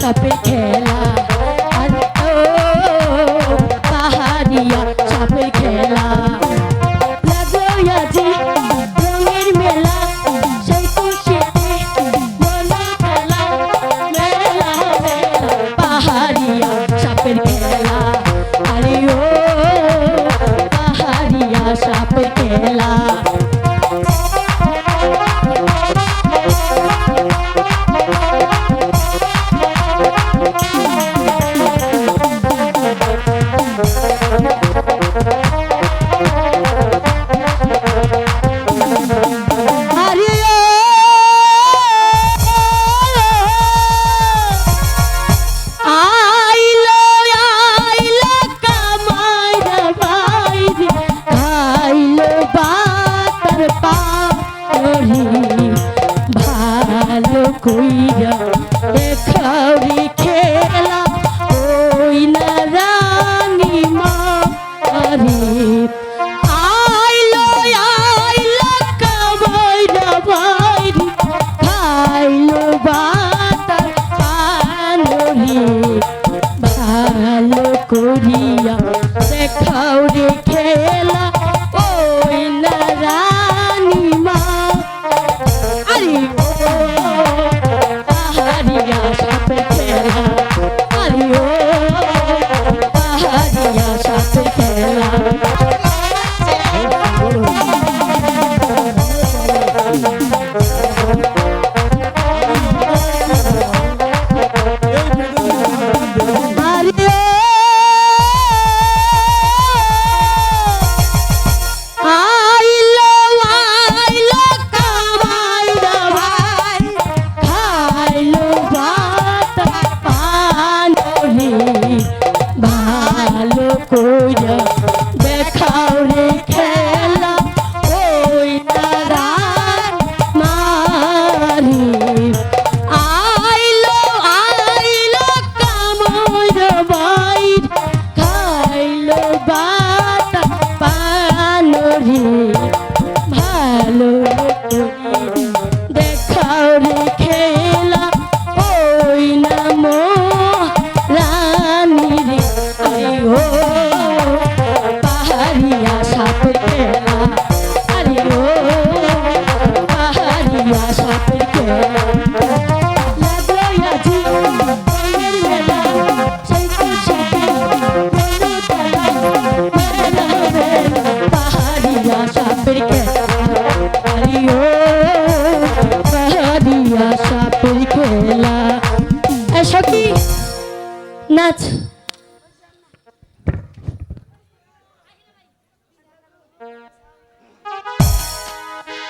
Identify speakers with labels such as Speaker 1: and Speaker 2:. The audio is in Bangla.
Speaker 1: তাপের খেলা। ভালো করিয়া দেখাও রে খেলা Hallelujah. that